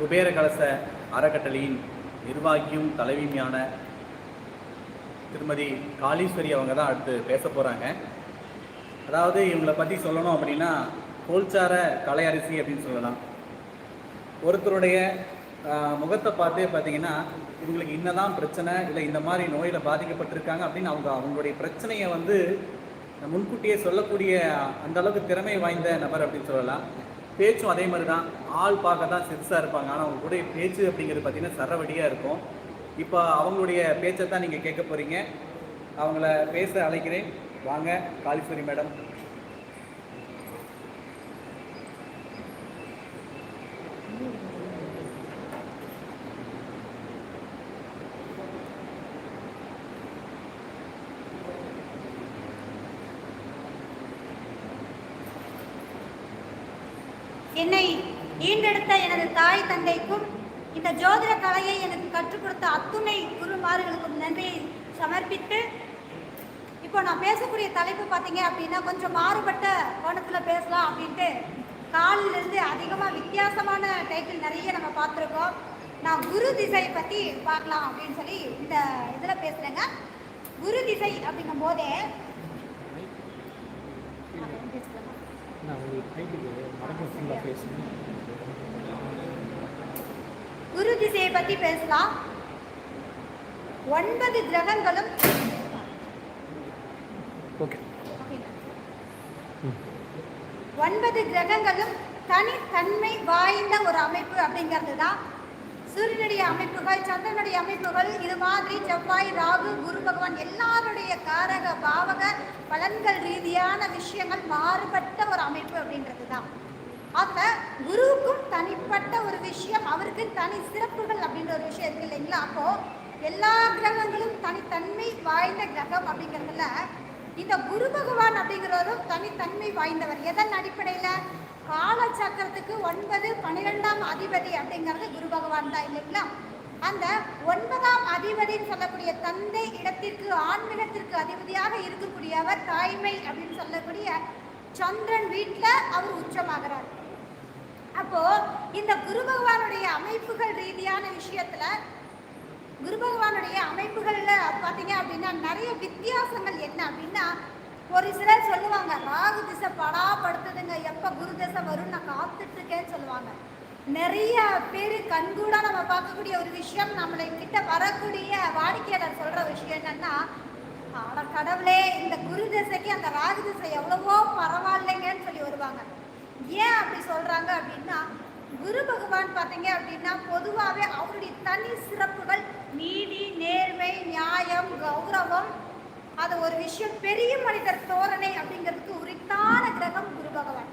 குபேர கலச அறக்கட்டளையின் நிர்வாகியும் தலைவியுமான திருமதி காளீஸ்வரி அவங்க தான் அடுத்து பேச போகிறாங்க அதாவது இவங்களை பற்றி சொல்லணும் அப்படின்னா கோல்சார கலை அரிசி அப்படின்னு சொல்லலாம். ஒருத்தருடைய முகத்தை பார்த்தே பார்த்தீங்கன்னா இவங்களுக்கு இன்னதான் பிரச்சனை இல்லை இந்த மாதிரி நோயில் பாதிக்கப்பட்டிருக்காங்க அப்படின்னு அவங்க அவங்களுடைய பிரச்சனையை வந்து முன்கூட்டியே சொல்லக்கூடிய அந்த அளவுக்கு திறமை வாய்ந்த நபர் அப்படின்னு சொல்லலாம். பேச்சும் அதே மாதிரி தான். ஆள் பார்க்க தான் சிறுசாக இருப்பாங்க. ஆனால் அவங்க கூட பேச்சு அப்படிங்கிறது பார்த்தீங்கன்னா சரவடியாக இருக்கும். இப்போ அவங்களுடைய பேச்சை தான் நீங்கள் கேட்க போகிறீங்க அவங்கள பேச அழைக்கிறேன். வாங்க காளீஸ்வரி மேடம். என்னை தந்தைக்கும் இந்த ஜோதிட கலையை எனக்கு கற்றுக் கொடுத்த அத்துணை குருமார்களுக்கும் நன்றியை சமர்ப்பித்து இப்போ நான் பேசக்கூடிய தலைப்பு பார்த்தீங்க அப்படின்னா கொஞ்சம் மாறுபட்ட கோணத்தில் பேசலாம் அப்படின்ட்டு காலிலிருந்து அதிகமாக வித்தியாசமான டைட்டில் நிறைய நம்ம பார்த்துருக்கோம். நான் குரு திசை பற்றி பார்க்கலாம் அப்படின்னு சொல்லி இந்த இதில் பேசுகிறேங்க குரு திசை அப்படிங்கும் போதே நான் உங்களுக்கு டைட்டுக்கு ஃபுல்லாக குரு திசையை பத்தி பேசலாம். ஒன்பது கிரகங்களும் ஒன்பது கிரகங்களும் தனித்தன்மை வாய்ந்த ஒரு அமைப்பு அப்படிங்கிறது தான். சூரியனுடைய அமைப்புகள் சந்திரனுடைய அமைப்புகள் இது மாதிரி செவ்வாய் ராகு குரு பகவான் எல்லாருடைய காரக பாவக பலன்கள் ரீதியான விஷயங்கள் மாறுபட்ட ஒரு அமைப்பு அப்படின்றது தான். ஆக குருவுக்கும் தனிப்பட்ட ஒரு விஷயம் அவருக்கு தனி சிறப்புகள் அப்படின்ற ஒரு விஷயம் இருக்கு இல்லைங்களா? அப்போ எல்லா கிரகங்களும் தனித்தன்மை வாய்ந்த கிரகம் அப்படிங்கிறதுல இந்த குரு பகவான் அப்படிங்கிறவரும் தனித்தன்மை வாய்ந்தவர். எதன் அடிப்படையில்? காலச்சக்கரத்துக்கு ஒன்பது பன்னிரெண்டாம் அதிபதி அப்படிங்கிறது குரு பகவான் தான் இல்லைங்களா? அந்த ஒன்பதாம் அதிபதின்னு சொல்லக்கூடிய தந்தை இடத்திற்கு ஆன்மீகத்திற்கு அதிபதியாக இருக்கக்கூடியவர் தாய்மை அப்படின்னு சொல்லக்கூடிய சந்திரன் வீட்டில் அவர் உச்சமாகிறார். அப்போ இந்த குரு பகவானுடைய அமைப்புகள் ரீதியான விஷயத்துல குரு பகவானுடைய அமைப்புகள்ல பாத்தீங்க அப்படின்னா நிறைய வித்தியாசங்கள் என்ன அப்படின்னா ஒரு சிலர் சொல்லுவாங்க ராகு திசை படாப்படுத்துதுங்க எப்போ எப்ப குரு திசை வரும் நான் காத்துட்டு இருக்கேன்னு சொல்லுவாங்க. நிறைய பேர் கண்கூடா நம்ம பார்க்கக்கூடிய ஒரு விஷயம் நம்மளை கிட்ட வரக்கூடிய வாடிக்கையாளர் சொல்ற விஷயம் என்னன்னா ஆட கடவுளே இந்த குரு திசைக்கு அந்த ராகு திசை எவ்வளவோ பரவாயில்லைங்கன்னு சொல்லி வருவாங்க. ஏன் அப்படி சொல்கிறாங்க அப்படின்னா குரு பகவான் பார்த்தீங்க அப்படின்னா பொதுவாகவே அவருடைய தனி சிறப்புகள் நீதி நேர்மை நியாயம் கௌரவம் அது ஒரு விஷயம் பெரிய மனிதர் தோரணை அப்படிங்கிறதுக்கு உரித்தான கிரகம் குரு பகவான்.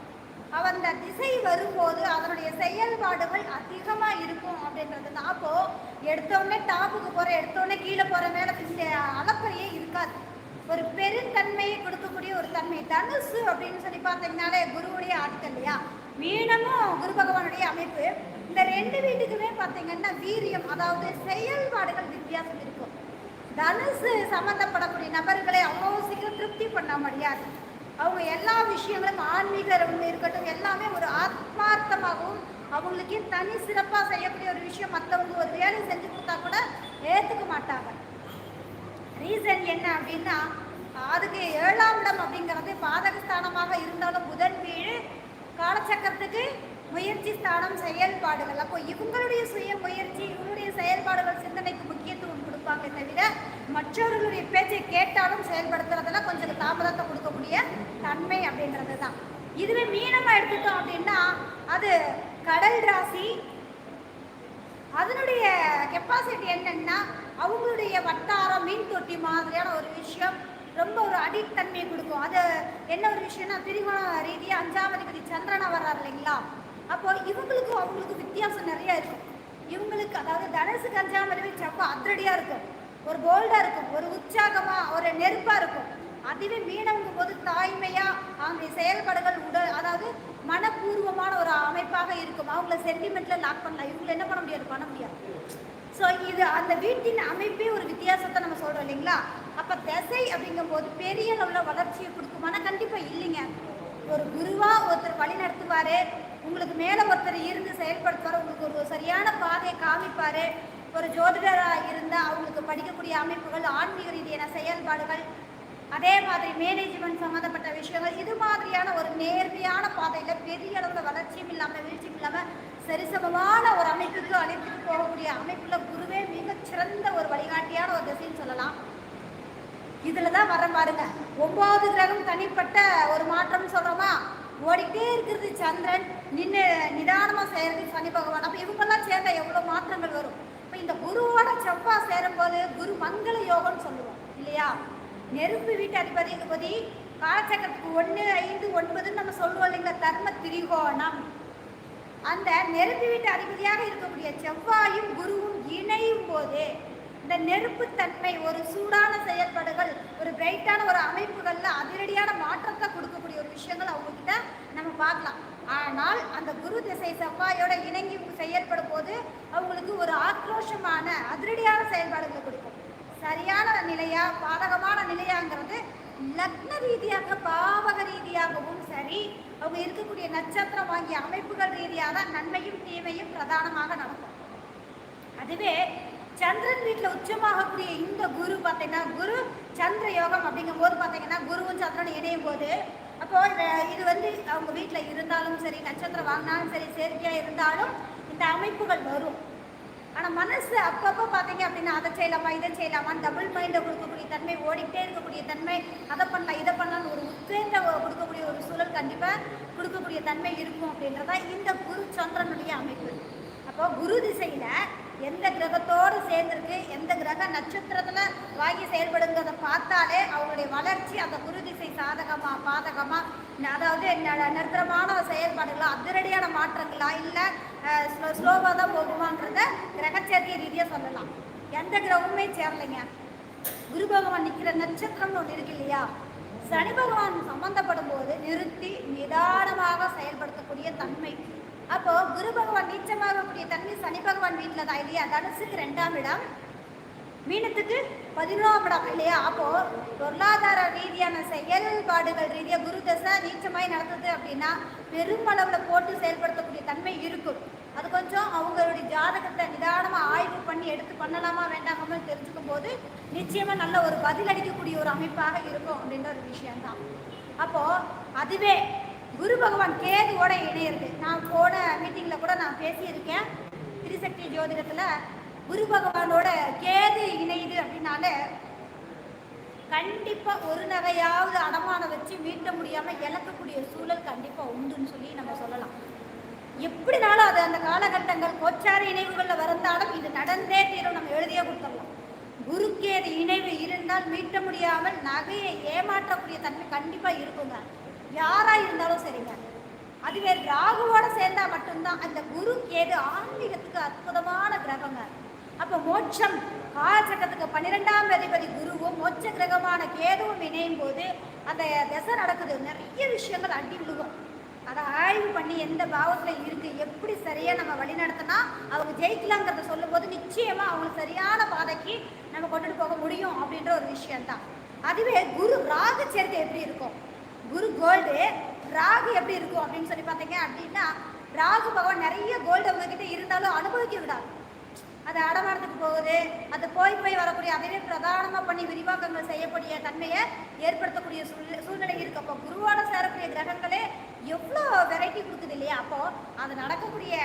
அவர் அந்த திசை வரும்போது அதனுடைய செயல்பாடுகள் அதிகமாக இருக்கும் அப்படின்றது தான் அப்போது எடுத்தோடனே டாப்புக்கு போகிற எடுத்தோடனே கீழே போகிற மேலே இந்த அளப்பறையே இருக்காது. ஒரு பெருந்தன்மையை கொடுக்கக்கூடிய ஒரு தன்மை. தனுசு அப்படின்னு சொல்லி பார்த்தீங்கன்னாலே குருவுடைய ஆட்கள் இல்லையா? மீனமும் குரு பகவானுடைய அமைப்பு. இந்த ரெண்டு வீட்டுக்குமே பார்த்தீங்கன்னா வீரியம் அதாவது செயல்பாடுகள் வித்தியாசம் இருக்கும். தனுசு சம்மந்தப்படக்கூடிய நபர்களை அவ்வளோ சீக்கிரம் திருப்தி பண்ண முடியாது அவங்க எல்லா விஷயங்களும் ஆன்மீக இருக்கட்டும் எல்லாமே ஒரு ஆத்மார்த்தமாகவும் அவங்களுக்கே தனி சிறப்பாக செய்யக்கூடிய ஒரு விஷயம். மற்றவங்க ஒரு வேலை செஞ்சு கொடுத்தா கூட ஏற்றுக்க மாட்டாங்க ரீசன் என்ன அப்படின்னா அதுக்கு ஏழாம் இடம் அப்படிங்கிறது பாதகஸ்தானமாக இருந்தாலும் புதன் வீடு காலச்சக்கரத்துக்கு முயற்சி ஸ்தானம் செயல்பாடுகள். அப்போ இவங்களுடைய சுய முயற்சி இவங்களுடைய செயல்பாடுகள் சிந்தனைக்கு முக்கியத்துவம் கொடுப்பாங்க தவிர மற்றவர்களுடைய பேச்சை கேட்டாலும் செயல்படுத்துறதுல கொஞ்சம் தாமதத்தை கொடுக்கக்கூடிய தன்மை அப்படின்றது தான் இதுவே மீனமா எடுத்துட்டோம் அப்படின்னா அது கடல் ராசி. அதனுடைய கெப்பாசிட்டி என்னன்னா அவங்களுடைய வட்டாரம் மீன் தொட்டி மாதிரியான ஒரு விஷயம். ரொம்ப ஒரு அடித்தன்மையை கொடுக்கும். அது என்ன ஒரு விஷயம்னா திரிகோண ரீதியாக அஞ்சாம் அதிபதி சந்திரனா வர்றார் இல்லைங்களா? அப்போ இவங்களுக்கும் அவங்களுக்கும் வித்தியாசம் நிறைய இருக்கும். இவங்களுக்கு அதாவது தனுசுக்கு அஞ்சாம் அதிபதி செவ்வாய் அதிரடியாக இருக்கும். ஒரு போல்டாக இருக்கும். ஒரு உற்சாகமாக ஒரு நெருப்பாக இருக்கும். அதுவே மீனவங்கும் போது தாய்மையாக அவங்களுடைய செயல்பாடுகள் உடல் அதாவது மனப்பூர்வமான ஒரு அமைப்பாக இருக்கும். அவங்கள சென்டிமெண்ட்டில் லாக் பண்ணலாம். இவங்களை என்ன பண்ண முடியாது? பண்ண முடியாது. ஸோ இது அந்த வீட்டின் அமைப்பே ஒரு வித்தியாசத்தை நம்ம சொல்கிறோம் இல்லைங்களா? அப்போ திசை அப்படிங்கும்போது பெரிய அளவில் வளர்ச்சியை கொடுக்குமானா கண்டிப்பாக இல்லைங்க. ஒரு குருவாக ஒருத்தர் வழி நடத்துவார். உங்களுக்கு மேலே ஒருத்தர் இருந்து செயல்படுத்துவார். உங்களுக்கு ஒரு சரியான பாதையை காமிப்பார். ஒரு ஜோதிடராக இருந்தால் அவங்களுக்கு படிக்கக்கூடிய அமைப்புகள் ஆன்மீக ரீதியான செயல்பாடுகள் அதே மாதிரி மேனேஜ்மெண்ட் சம்மந்தப்பட்ட விஷயங்கள் இது மாதிரியான ஒரு நேர்மையான பாதையில் பெரிய அளவில் வளர்ச்சியும் இல்லாமல் வீழ்ச்சியும் இல்லாமல் சரிசமமான ஒரு அமைப்புக்கு அழைத்துட்டு போகக்கூடிய அமைப்பில் குருவே மிகச்சிறந்த ஒரு வழிகாட்டியான ஒரு திசைன்னு சொல்லலாம். இதில் தான் வர பாருங்க. ஒம்பது கிரகம் தனிப்பட்ட ஒரு மாற்றம்னு சொல்கிறோமா ஓடிக்கிட்டே இருக்கிறது சந்திரன். நின்று நிதானமாக செய்கிறது சனி பகவான். அப்போ இவங்கெல்லாம் சேர்ந்தா எவ்வளோ மாற்றங்கள் வரும்? இப்போ இந்த குருவோட செவ்வாய் சேரும்போது குரு மங்கள யோகம்னு சொல்லுவோம் இல்லையா? நெருப்பு வீட்டு அதிபதி அதிபதி காலச்சக்கரத்துக்கு ஒன்று ஐந்து ஒன்பதுன்னு நம்ம சொல்லுவோம் இல்லைங்களா? தர்ம திரிகோணம். அந்த நெருப்பு வீட்டு அதிபதியாக இருக்கக்கூடிய செவ்வாயும் குருவும் இணையும் போது இந்த நெருப்புத்தன்மை ஒரு சூடான செயல்பாடுகள் ஒரு பிரைட்டான ஒரு அமைப்புகளில் அதிரடியான மாற்றத்தை கொடுக்கக்கூடிய ஒரு விஷயங்கள் அவங்ககிட்ட நம்ம பார்க்கலாம். ஆனால் அந்த குரு திசை செவ்வாயோட இணங்கி செயல்படும் போது அவங்களுக்கு ஒரு ஆக்ரோஷமான அதிரடியான செயல்பாடுகளை கொடுக்கும். சரியான நிலையா பாதகமான நிலையாங்கிறது லக்ன ரீதியாக பாவக ரீதியாகவும் சரி அவங்க இருக்கக்கூடிய நட்சத்திரம் வாங்கிய அமைப்புகள் ரீதியாக தான் நன்மையும் தீமையும் பிரதானமாக நடக்கும். அதுவே சந்திரன் வீட்டில் உச்சமாகக்கூடிய இந்த குரு பார்த்தீங்கன்னா குரு சந்திர யோகம் அப்படிங்கும் போது பார்த்தீங்கன்னா குருவும் சந்திரனும் இணையும் போது அப்போ இது வந்து அவங்க வீட்டில் இருந்தாலும் சரி நட்சத்திரம் வாங்கினாலும் சரி செயற்கையாக இருந்தாலும் இந்த அமைப்புகள் வரும். ஆனால் மனசு அப்பப்போ பார்த்தீங்க அப்படின்னா அதை செய்யலாமா இதை செய்யலாமா டபுள் மைண்டை கொடுக்கக்கூடிய தன்மை ஓடிக்கிட்டே இருக்கக்கூடிய தன்மை அதை பண்ணலாம் இதை பண்ணலாம்னு ஒரு உத்வேகத்தை கொடுக்கக்கூடிய ஒரு சூழல் கண்டிப்பாக கொடுக்கக்கூடிய தன்மை இருக்கும் அப்படின்றதா இந்த குரு சந்திரனுடைய அமைப்பு. அப்போ குரு திசையில் எந்த கிரகத்தோடு சேர்ந்துருக்கு எந்த கிரக நட்சத்திரத்தில் வாங்கி செயல்படுங்கிறத பார்த்தாலே அவங்களுடைய வளர்ச்சி அந்த குரு திசை சாதகமாக பாதகமாக அதாவது நிரந்தரமான செயல்பாடுகளா அதிரடியான மாற்றங்களா இல்லை ஸ்லோ ஸ்லோவாக தான் போகுமான்றத கிரகச்சேர்க்கை ரீதியாக சொல்லலாம். எந்த கிரகமுமே சேரலைங்க. குரு பகவான் நிற்கிற நட்சத்திரம்னு ஒன்று இருக்கு இல்லையா? சனி பகவான் சம்பந்தப்படும் போது நிறுத்தி நிதானமாக செயல்படுத்தக்கூடிய தன்மை. அப்போ குரு பகவான் நீச்சமாகக்கூடிய தன்மை சனி பகவான் வீட்டில் தான் இல்லையா? தனுசுக்கு ரெண்டாம் இடம். மீனத்துக்கு பதினோராம் இடம் இல்லையா? அப்போ பொருளாதார ரீதியான செயல்பாடுகள் ரீதியாக குரு தசை நீச்சமாய் நடந்தது அப்படின்னா பெருமளவில் போட்டு செயல்படுத்தக்கூடிய தன்மை இருக்கும். அது கொஞ்சம் அவங்களுடைய ஜாதகத்தை நிதானமாக ஆய்வு பண்ணி எடுத்து பண்ணலாமா வேண்டாமான்னு தெரிஞ்சுக்கும் போது நிச்சயமாக நல்ல ஒரு பதில் அளிக்கக்கூடிய ஒரு அமைப்பாக இருக்கும் அப்படின்ற ஒரு விஷயம்தான். அப்போது அதுவே குரு பகவான் கேதுவோட இணையிறது நான் போன மீட்டிங்கில் கூட நான் பேசியிருக்கேன். திரிசக்தி ஜோதிடத்தில் குரு பகவானோட கேது இணையுது அப்படின்னாலே கண்டிப்பாக ஒரு நகையாவது அடமானம் வச்சு மீட்ட முடியாமல் இழக்கக்கூடிய சூழல் கண்டிப்பாக உண்டுன்னு சொல்லி நம்ம சொல்லலாம். எப்படினாலும் அது அந்த காலகட்டங்கள் கோச்சார இணைவுகளில் வந்தாலும் இது நடந்தே தீரும் நம்ம எழுதியே கொடுத்துடலாம். குருக்கேது இணைவு இருந்தால் மீட்ட முடியாமல் நகையை ஏமாற்றக்கூடிய தன்மை கண்டிப்பாக இருக்குங்க. யாராக இருந்தாலும் சரிங்க. அதுவே ராகுவோட சேர்ந்தால் மட்டும்தான் அந்த குரு கேது ஆன்மீகத்துக்கு அற்புதமான கிரகங்க. அப்போ மோட்சம். காலச்சக்கரத்துக்கு பன்னிரெண்டாம் அதிபதி குருவும் மோட்ச கிரகமான கேதுவும் இணையும் போது அந்த திசை நடக்குது. நிறைய விஷயங்கள் அடி விழுகும் அதை ஆய்வு பண்ணி எந்த பாவத்தில் இருக்குது எப்படி சரியாக நம்ம வழி நடத்தினா அவங்க ஜெயிக்கலாங்கிறத சொல்லும்போது நிச்சயமாக அவங்களுக்கு சரியான பாதைக்கு நம்ம கொண்டுட்டு போக முடியும் அப்படின்ற ஒரு விஷயந்தான் அதுவே குரு ராகு சேர்க்கை எப்படி இருக்கும்? குரு கோல்டு ராகு எப்படி இருக்கும் அப்படின்னு சொல்லி பார்த்தீங்க அப்படின்னா ராகு பகவான் நிறைய கோல்டு அவங்கக்கிட்ட இருந்தாலும் அனுபவிக்க விடாது. அது அடமானத்துக்கு போகுது. அது போய் போய் வரக்கூடிய அதையே பிரதானமாக பண்ணி விரிவாக்கங்கள் செய்யக்கூடிய தன்மையை ஏற்படுத்தக்கூடிய சூழ்நிலை சூழ்நிலை இருக்கு. அப்போ குருவோட சேரக்கூடிய கிரகங்களே எவ்வளோ வெரைட்டி கொடுக்குது இல்லையா? அப்போ அது நடக்கக்கூடிய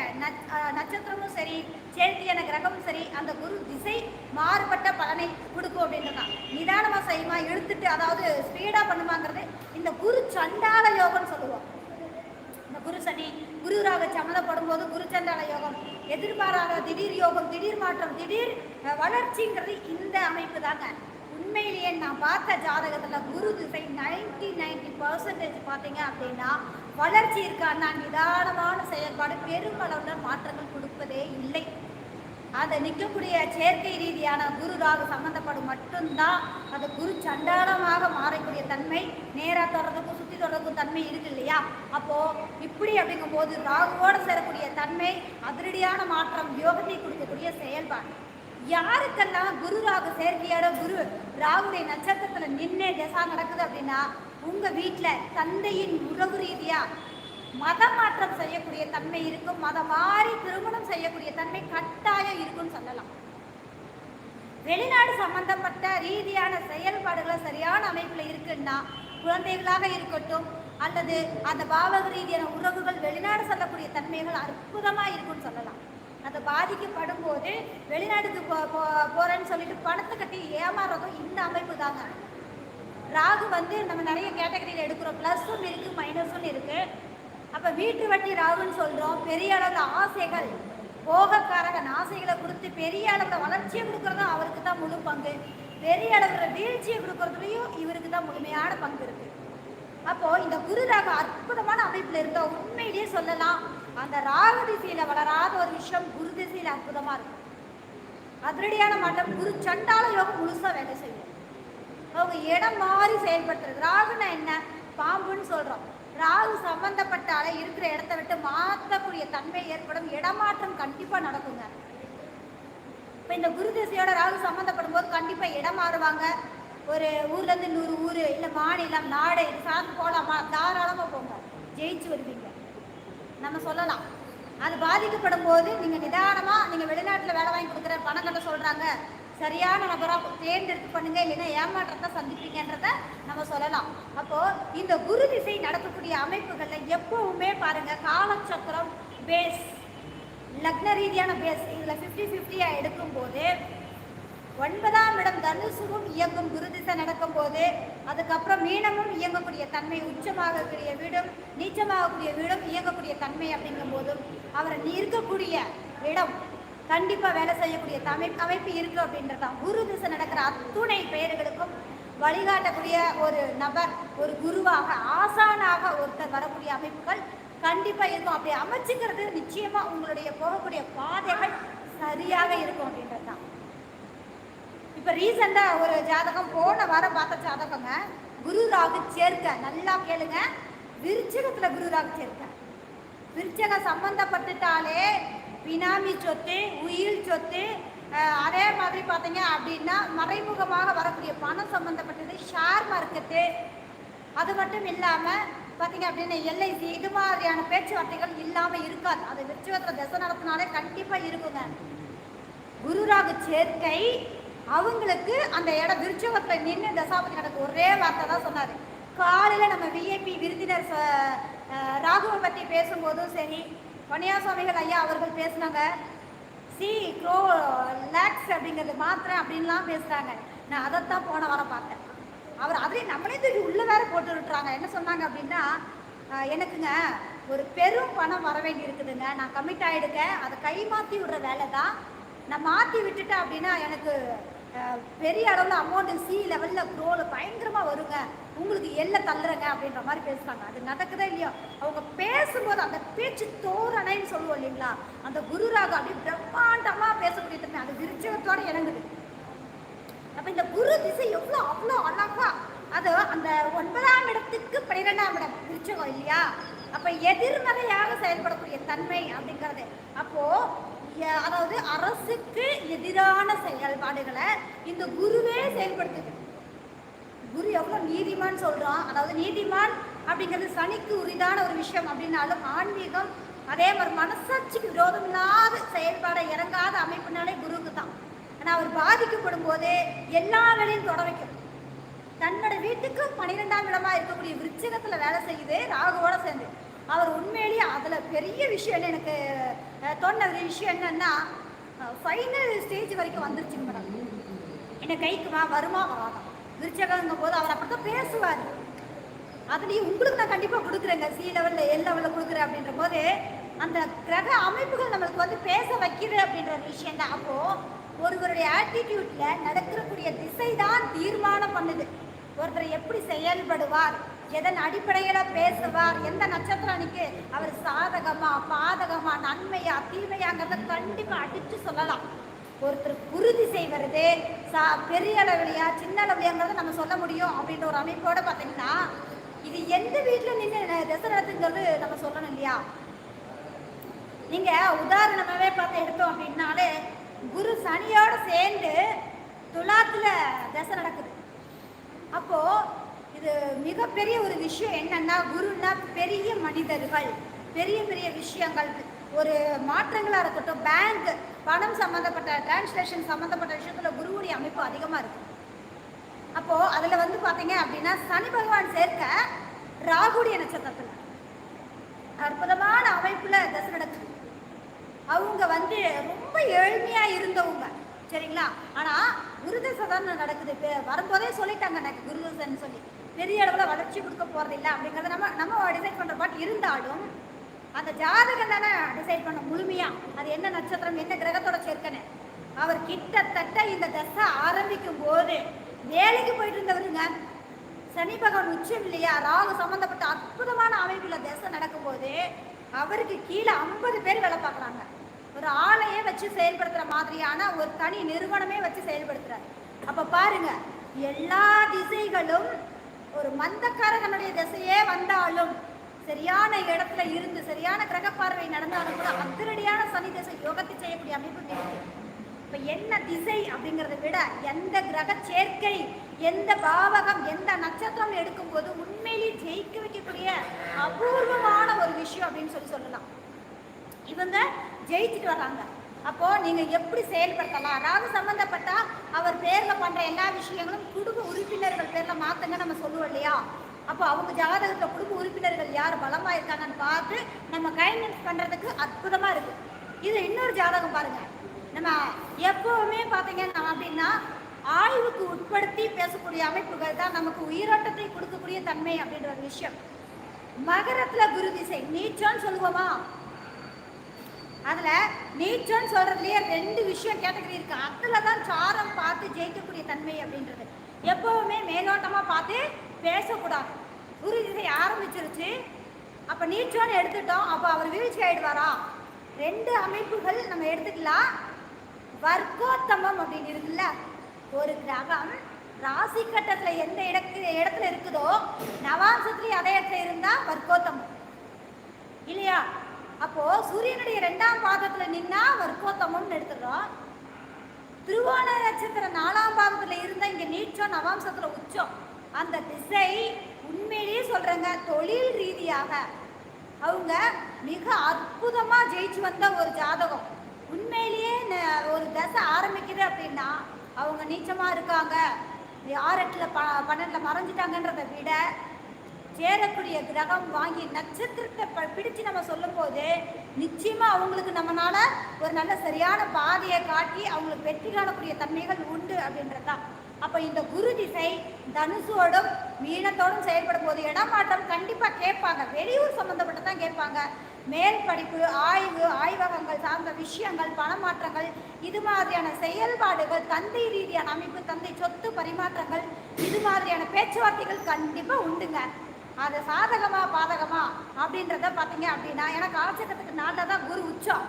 நட்சத்திரமும் சரி சேர்த்தியான கிரகமும் சரி அந்த குரு திசை மாறுபட்ட பலனை கொடுக்கும் அப்படின்றது தான் நிதானமாக செய்யுமா இழுத்துட்டு அதாவது ஸ்பீடாக பண்ணுமாங்கிறது இந்த குரு சண்டால யோகம்னு சொல்லுவோம். இந்த குரு சனி குரு ராக சம்மந்தப்படும் போது குரு சண்டால யோகம். எதிர்பாராத திடீர் யோகம் திடீர் மாற்றம் திடீர் வளர்ச்சிங்கிறது இந்த அமைப்பு தாங்க. உண்மையிலேயே நான் பார்த்த ஜாதகத்தில் குரு திசை நைன்டி நைன்டி பர்சன்டேஜ் பார்த்தீங்க அப்படின்னா வளர்ச்சி இருக்கான்னா நிதானமான செயல்பாடு பெருமளவில் மாற்றங்கள் கொடுப்பதே இல்லை. அதை நிற்கக்கூடிய சேர்க்கை ரீதியான குரு ராகு சம்மந்தப்படும் மட்டும்தான் அது குரு சண்டாளமாக மாறக்கூடிய தன்மை. நேராக தொடர்றதுக்கும் சுற்றி தொடர்பு தன்மை இருக்கு இல்லையா? அப்போ இப்படி அப்படிங்கும்போது ராகுவோடு சேரக்கூடிய தன்மை அதிரடியான மாற்றம் யோகத்தை கொடுக்கக்கூடிய செயல்பாடு. யாருக்கெல்லாம் குரு ராகு சேர்க்கையோட குரு ராகுடைய நட்சத்திரத்துல நின்று திசா நடக்குது அப்படின்னா உங்க வீட்டில் தந்தையின் உறவு ரீதியா மதம் மாற்றம் செய்யக்கூடிய தன்மை இருக்கும். மதம் மாறி திருமணம் செய்யக்கூடிய தன்மை கட்டாயம் இருக்கும்னு சொல்லலாம். வெளிநாடு சம்பந்தப்பட்ட ரீதியான செயல்பாடுகளை சரியான அமைப்பில் இருக்குன்னா குழந்தைகளாக இருக்கட்டும் அல்லது அந்த பாவக ரீதியான உறவுகள் வெளிநாடு செல்லக்கூடிய தன்மைகள் அற்புதமாக இருக்கும்னு சொல்லலாம். அந்த பாதிக்கப்படும் போது வெளிநாட்டுக்கு போ போகிறேன்னு சொல்லிட்டு பணத்தை கட்டி ஏமாறுறதும் இந்த அமைப்பு தாங்க. ராகு வந்து நம்ம நிறைய கேட்டகரியில் எடுக்கிறோம். ப்ளஸ்ஸும் இருக்குது மைனஸும் இருக்குது அப்போ வீட்டு வட்டி ராகுன்னு சொல்கிறோம் பெரிய அளவில் ஆசைகள் போகக்காரகன் ஆசைகளை கொடுத்து பெரிய அளவில் வளர்ச்சியை கொடுக்குறதும் அவருக்கு தான் முழு பங்கு. பெரிய அளவில் வீழ்ச்சியை கொடுக்கறதுலையும் இவருக்கு தான் முழுமையான பங்கு இருக்குது அப்போது இந்த குரு ராக அற்புதமான அமைப்பில் இருக்க உண்மையிலேயே சொல்லலாம் அந்த ராகு திசையில் வளராத ஒரு விஷயம் குரு திசையில் அற்புதமாக இருக்கும். அதிரடியான மாற்றம் குரு சண்டால யோகம் முழுசா வேலை செய்யும். அவங்க இடம் மாறி செயல்படுத்துறது. ராகுனா என்ன? பாம்புன்னு சொல்றோம். ராகு சம்பந்தப்பட்டால இருக்கிற இடத்த விட்டு மாற்றக்கூடிய தன்மை ஏற்படும். இடமாற்றம் கண்டிப்பா நடக்குங்க. இப்போ இந்த குரு திசையோட ராகு சம்மந்தப்படும் போது கண்டிப்பாக இடம் மாறுவாங்க. ஒரு ஊர்லேருந்து நூறு ஊர் இல்லை மாநிலம் நாடு இது சார்ந்து போகலாமா தாராளமாக போங்க. ஜெயிச்சு வருவீங்க. நம்ம சொல்லலாம். அது பாதிக்கப்படும் போது நீங்கள் நிதானமாக நீங்கள் வெளிநாட்டில் வேலை வாங்கி கொடுக்குற பணம் கட்ட சொல்கிறாங்க சரியான நபராக தேர்ந்தெடுத்து பண்ணுங்க. இல்லைன்னா ஏமாற்றத்தை சந்திப்பீங்கன்றத நம்ம சொல்லலாம். அப்போ இந்த குரு திசை நடத்தக்கூடிய அமைப்புகளில் எப்பவுமே பாருங்க காலச்சக்கரம் பேஸ் லக்ன ரீதியான பேஸ் இதில் ஃபிஃப்டி ஃபிஃப்டியாக எடுக்கும்போது ஒன்பதாம் இடம் தனுசுவும் இயங்கும் குரு திசை நடக்கும் போது அதுக்கப்புறம் மீனமும் இயங்கக்கூடிய தன்மை உச்சமாகக்கூடிய வீடும் நீச்சமாகக்கூடிய வீடும் இயங்கக்கூடிய தன்மை அப்படிங்கும் போதும் அவரை இருக்கக்கூடிய இடம் கண்டிப்பாக வேலை செய்யக்கூடிய தமை அமைப்பு இருக்கு அப்படின்றதான் குரு திசை நடக்கிற அத்துணை பெயர்களுக்கும் வழிகாட்டக்கூடிய ஒரு நபர் ஒரு குருவாக ஆசானாக ஒருத்தர் வரக்கூடிய அமைப்புகள் கண்டிப்பா இருக்கும். அப்படி அமைச்சுக்கிறது நிச்சயமா உங்களுடைய போகக்கூடிய பாதைகள் சரியாக இருக்கும் அப்படின்றது தான். இப்போ ரீசெண்டாக ஒரு ஜாதகம் போன வாரம் பார்த்த ஜாதகங்க குரு ராகு சேர்க்க. நல்லா கேளுங்க. விருச்சகத்தில் குரு ராகு சேர்க்க. விருச்சகம் சம்மந்தப்பட்டுட்டாலே பினாமி சொத்து உயிர் சொத்து அதே மாதிரி பார்த்தீங்க அப்படின்னா மறைமுகமாக வரக்கூடிய பணம் சம்மந்தப்பட்டது ஷேர் மார்க்கெட்டு அது மட்டும் இல்லாமல் பார்த்தீங்க அப்படின்னா எல்ஐசி இது மாதிரியான பேச்சுவார்த்தைகள் இல்லாமல் இருக்காது. அது விருச்சகத்தில் தசை நடத்தினாலே கண்டிப்பாக இருக்குங்க. குருராகு சேர்க்கை அவங்களுக்கு அந்த இடம் விருச்சகத்தில் நின்று தசாபதி நடக்கு. ஒரே வார்த்தை தான் சொன்னார். காலையில் நம்ம விஐபி விருந்தினர் ச- ராகுவை பற்றி பேசும்போதும் சரி பனியா சுவாமிகள் ஐயா அவர்கள் பேசுனாங்க. சி க்ரோ லேக்ஸ் அப்படிங்கிறது மாத்திரம் அப்படின்லாம் பேசுகிறாங்க நான் அதைத்தான் போன வாரம் பார்த்தேன். அவர் அதிலே நம்மளே தூக்கி உள்ளே வேற போட்டு விட்டுறாங்க. என்ன சொன்னாங்க அப்படின்னா எனக்குங்க ஒரு பெரும் பணம் வர வேண்டி இருக்குதுங்க. நான் கமிட் ஆகிடுக்கேன் அதை கை மாற்றி விடுற வேலை தான். நான் மாற்றி விட்டுட்டேன் அப்படின்னா எனக்கு பெரிய அளவில் அமௌண்ட்டு சி லெவலில் க்ரோவில் பயங்கரமாக வருங்க. உங்களுக்கு எல்லை தள்ளுறங்க அப்படின்ற மாதிரி பேசுகிறாங்க அது நடக்குதா இல்லையோ? அவங்க பேசும்போது அந்த பேச்சு தோரணைன்னு சொல்லுவோம் இல்லைங்களா? அந்த குருராக அப்படியே பிரம்மாண்டமாக பேசக்கூடிய அது விருச்சகத்தோடு இணங்குது அப்போ இந்த குரு திசை எவ்வளோ அவ்வளோ அழகா அது அந்த ஒன்பதாம் இடத்துக்கு பன்னிரெண்டாம் இடம் விருச்சகம் இல்லையா? அப்போ எதிர்மறையாக செயல்படக்கூடிய தன்மை அப்படிங்கிறது. அப்போது அதாவது அரசுக்கு எதிரான செயல்பாடுகளை இந்த குருவே செயல்படுத்துது. குரு எவ்வளோ நீதிமான் சொல்கிறோம் அதாவது நீதிமான் அப்படிங்கிறது சனிக்கு உரிதான ஒரு விஷயம் அப்படின்னாலும் ஆன்மீகம் அதே மாதிரி மனசாட்சிக்கு விரோதம் இல்லாத செயல்பாடை இறங்காத அமைப்புனாலே குருவுக்கு தான் ஆனால் அவர் பாதிக்கப்படும் போதே எல்லா வேலையும் தொட வைக்கும் தன்னோட வீட்டுக்கு பன்னிரெண்டாம் இடமா இருக்கக்கூடிய விருச்சிகத்தில் வேலை செய்யுது ராகுவோட சேர்ந்து. அவர் உண்மையிலேயே அதில் பெரிய விஷயம் என்ன எனக்கு அஹ், ஒரு விஷயம் என்னன்னா ஃபைனல் ஸ்டேஜ் வரைக்கும் வந்துருச்சுங்க மேடம் என்ன கைக்கு வா வருமா வராதா? விருச்சகங்கும் போது அவர் அப்படித்தான் பேசுவார். அதுலேயும் உங்களுக்கு நான் கண்டிப்பாக கொடுக்குறேங்க சி லெவலில் எல் லெவலில் கொடுக்குறேன் அப்படின்ற போது அந்த கிரக அமைப்புகள் நம்மளுக்கு வந்து பேச வைக்குது அப்படின்ற ஒரு விஷயம் தான் அப்போது ஒருவருடைய ஆட்டிடியூட்ல நடக்கக்கூடிய திசை தான் தீர்மானம் பண்ணுது. ஒருத்தர் எப்படி செயல்படுவார் எதன் அடிப்படையில் பேசுவார் எந்த நட்சத்திரம் அன்னைக்கு அவர் சாதகமா பாதகமா நன்மையா தீமையாங்கிறத கண்டிப்பாக அடித்து சொல்லலாம். ஒருத்தர் குருதி செய்வது சா பெரிய அளவுலையா சின்ன அளவுலையாங்கிறத நம்ம சொல்ல முடியும் அப்படின்ற ஒரு அமைப்போட பார்த்தீங்கன்னா இது எந்த வீட்டில் நின்று தசரத்துங்கிறது நம்ம சொல்லணும் இல்லையா? நீங்கள் உதாரணமாகவே பார்த்து எடுத்தோம் அப்படின்னாலே குரு சனியோட சேர்ந்து துலாத்துல தசை நடக்குது. அப்போ இது மிகப்பெரிய ஒரு விஷயம் என்னன்னா குருன்னா பெரிய மனிதர்கள். பெரிய பெரிய விஷயங்கள். ஒரு மாற்றங்களாக இருக்கட்டும் பேங்க் பணம் சம்மந்தப்பட்ட டிரான்ஸ்லேஷன் சம்மந்தப்பட்ட விஷயத்தில் குருவுடைய அமைப்பு அதிகமாக இருக்குது அப்போது அதில் வந்து பார்த்தீங்க அப்படின்னா சனி பகவான் சேர்க்க ராகுடைய நட்சத்திரத்தில் அற்புதமான அமைப்பில் தசை நடக்குது. அவங்க வந்து ரொம்ப எளிமையா இருந்தவங்க. சரிங்களா? ஆனா குருதசை தான் நடக்குது வரும்போதே சொல்லிட்டாங்க எனக்கு குருதசைன்னு சொல்லி. பெரிய அளவுல வளர்ச்சி கொடுக்க போறது இல்லை அப்படிங்கறத நம்ம நம்ம டிசைட் பண்ற பாட்டு இருந்தாலும் அந்த ஜாதகம் தானே டிசைட் பண்ண முழுமையா. அது என்ன நட்சத்திரம் என்ன கிரகத்தோட சேர்க்கணும் அவர் கிட்டத்தட்ட இந்த தசை ஆரம்பிக்கும் போது வேலைக்கு போயிட்டு இருந்தவருங்க சனி பகவான் உச்சம் இல்லையா? ராகு சம்பந்தப்பட்ட அற்புதமான அமைப்புல தசை நடக்கும்போது அவருக்கு கீழே ஐம்பது பேர் வேலை பார்க்குறாங்க. ஒரு ஆளையே வச்சு செயல்படுத்துகிற மாதிரியான ஒரு தனி நிறுவனமே வச்சு செயல்படுத்துகிறார் அப்போ பாருங்க எல்லா திசைகளும் ஒரு மந்தக்காரகனுடைய திசையே வந்தாலும் சரியான இடத்துல இருந்து சரியான கிரக பார்வை நடந்தாலும் கூட அதிரடியான சனி திசை யோகத்தை செய்யக்கூடிய அமைப்பு இருக்கு. இப்போ என்ன திசை அப்படிங்கிறத விட எந்த கிரக சேர்க்கை எந்த பாவகம் எந்த நட்சத்திரம் எடுக்கும்போது உண்மையிலேயே ஜெயிக்க வைக்கக்கூடிய அபூர்வமான ஒரு விஷயம் அப்படின்னு சொல்லி சொல்லலாம். இவங்க ஜெயிச்சுட்டு வராங்க. அப்போ நீங்க எப்படி செயல்படுத்தலாம்? ராகு சம்மந்தப்பட்டால் அவர் பேர்ல பண்ற எல்லா விஷயங்களும் குடும்ப உறுப்பினர்கள் பேர்ல மாற்றுங்க நம்ம சொல்லுவோம் இல்லையா? அப்போ அவங்க ஜாதகத்தில் குடும்ப உறுப்பினர்கள் யார் பலமா இருக்காங்கன்னு பார்த்து நம்ம கைடன்ஸ் பண்றதுக்கு அற்புதமா இருக்கு. இது இன்னொரு ஜாதகம் பாருங்க. நம்ம எப்பவுமே பார்த்தீங்கன்னா அப்படின்னா ஆய்வுக்கு உட்படுத்தி பேசக்கூடிய அமைப்புகள் தான் நமக்கு உயிரோட்டத்தை கொடுக்கக்கூடிய தன்மை அப்படின்ற ஒரு விஷயம். மகரத்துல குரு திசை நீச்சம்னு சொல்லுவோமா? அதில் நீச்சம்னு சொல்கிறதுலையே ரெண்டு விஷயம் கேட்டகரி இருக்குது அதில் தான் சாரம் பார்த்து ஜெயிக்கக்கூடிய தன்மை அப்படின்றது. எப்போவுமே மேலோட்டமாக பார்த்து பேசக்கூடாது. குரு இதை ஆரம்பிச்சிருச்சு. அப்போ நீச்சோன்னு எடுத்துட்டோம் அப்போ அவர் வீழ்ச்சி ஆயிடுவாரா? ரெண்டு அமைப்புகள் நம்ம எடுத்துக்கலாம். வர்க்கோத்தமம் அப்படின்னு இருக்குல்ல. ஒரு கிரகம் ராசி கட்டத்தில் எந்த இடத்து இடத்துல இருக்குதோ நவாம்சத்துலயும் அதே இடத்துல இருந்தால் வர்க்கோத்தமம். இல்லையா? அப்போ சூரியனுடைய ரெண்டாம் பாதத்தில் நின்னா வர்க்கோத்தமம்னு எடுத்துடுறோம். திருவோண நட்சத்திரம் நாலாம் பாகத்தில் இருந்த இங்க நீச்சம் நவாம்சத்துல உச்சம். அந்த திசை உண்மையிலேயே சொல்கிறேங்க தொழில் ரீதியாக. அவங்க மிக அற்புதமா ஜெயிச்சு வந்த ஒரு ஜாதகம். உண்மையிலேயே ந- ஒரு தசை ஆரம்பிக்குது அப்படின்னா அவங்க நீச்சமா இருக்காங்க. ஆறெட்டுல ப பன்னெண்டுல மறைஞ்சிட்டாங்கன்றதை விட சேரக்கூடிய கிரகம் வாங்கி நட்சத்திரத்தை ப- பிடிச்சு நம்ம சொல்லும்போது நிச்சயமா அவங்களுக்கு நம்மளால ஒரு நல்ல சரியான பாதையை காட்டி அவங்களுக்கு வெற்றி காணக்கூடிய தன்மைகள் உண்டு அப்படின்றதுதான் அப்ப இந்த குரு திசை தனுசோடும் மீனத்தோடும் செயல்படும் போது இடமாற்றம் கண்டிப்பா கேட்பாங்க. வெளியூர் சம்பந்தப்பட்டதான் கேட்பாங்க. மேல் படிப்பு ஆய்வு ஆய்வகங்கள் சார்ந்த விஷயங்கள் பணமாற்றங்கள் இது மாதிரியான செயல்பாடுகள் தந்தை ரீதியான அமைப்பு தந்தை சொத்து பரிமாற்றங்கள் இது மாதிரியான பேச்சுவார்த்தைகள் கண்டிப்பா உண்டுங்க. அது சாதகமா பாதகமா அப்படின்றத பார்த்தீங்க அப்படின்னா எனக்கு காலச்சக்கரத்துக்கு நாளில் தான் குரு உச்சம்.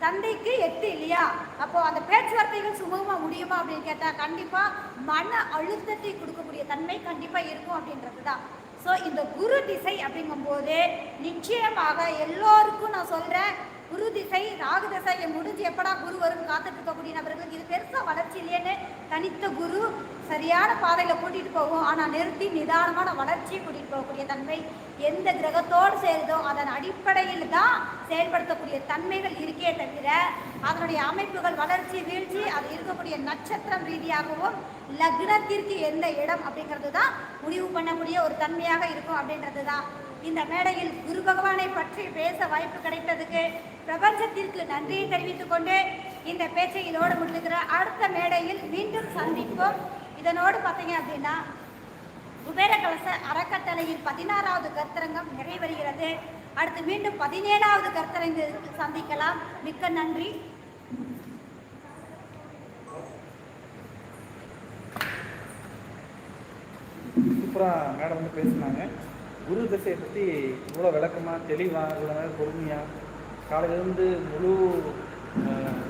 தந்தைக்கு எட்டு இல்லையா? அப்போ அந்த பேச்சுவார்த்தைகள் சுமூகமாக முடியுமா அப்படின்னு கேட்டால் கண்டிப்பாக மன அழுத்தத்தை கொடுக்கக்கூடிய தன்மை கண்டிப்பாக இருக்கும் அப்படின்றது தான். ஸோ இந்த குரு திசை அப்படிங்கும்போது நிச்சயமாக எல்லோருக்கும் நான் சொல்கிறேன் குரு திசை ராகு திசை முடிஞ்சு எப்படா குரு வரும் காத்துட்டு இருக்கக்கூடிய நபர்களுக்கு இது பெருசாக வளர்ச்சி இல்லையேன்னு தனித்த குரு சரியான பாதையில கூட்டிட்டு போகும். ஆனா நிறுத்தி நிதானமான வளர்ச்சியை கூட்டிட்டு போகக்கூடிய தன்மை எந்த கிரகத்தோடு சேருதோ அதன் அடிப்படையில் தான் செயல்படுத்தக்கூடிய தன்மைகள் இருக்கே தவிர அதனுடைய அமைப்புகள் வளர்ச்சி வீழ்ச்சி அது இருக்கக்கூடிய நட்சத்திரம் ரீதியாகவும் லக்னத்திற்கு எந்த இடம் அப்படிங்கிறது தான் முடிவு பண்ணக்கூடிய ஒரு தன்மையாக இருக்கும் அப்படின்றது தான். இந்த மேடையில் குரு பகவானை பற்றி பேச வாய்ப்பு கிடைத்ததுக்கு பிரபஞ்சத்திற்கு நன்றியை தெரிவித்துக் கொண்டு இந்த பேச்சையிலோடு முடிக்கிற முடித்துக்கிற அடுத்த மேடையில் மீண்டும் சந்திப்போம். இதனோடு பார்த்தீங்க அப்படின்னா குபேர கலச அறக்கட்டளையின் பதினாறாவது கருத்தரங்கம் நிறைவருகிறது அடுத்து மீண்டும் பதினேழாவது கருத்தரங்கில் சந்திக்கலாம். மிக்க நன்றி. சூப்பராக மேடம் வந்து பேசுனாங்க. குரு திசையை பற்றி இவ்வளோ விளக்கமாக தெளிவாக இவ்வளோ நேரம் பொறுமையாக காலையிலேருந்து முழு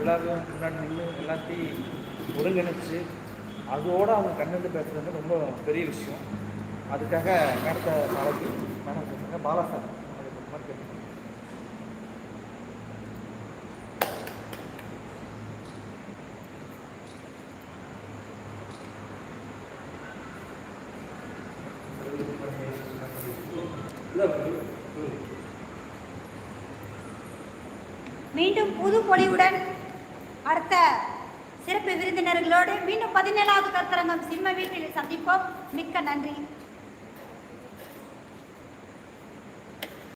விழாவும் முன்னாடி நின்று எல்லாத்தையும் ஒருங்கிணைச்சு அதோடு அவங்க கண்ணந்து பேசுகிறது ரொம்ப பெரிய விஷயம். அதுக்காக மேடத்தை நாளைக்கு மேடம் சொல்லுங்க பாலா சார் மீண்டும் புது பொலிவுடன் பதினேழாவது கருத்தரங்கம் சிம்ம வீட்டில் சந்திப்போம். மிக்க நன்றி.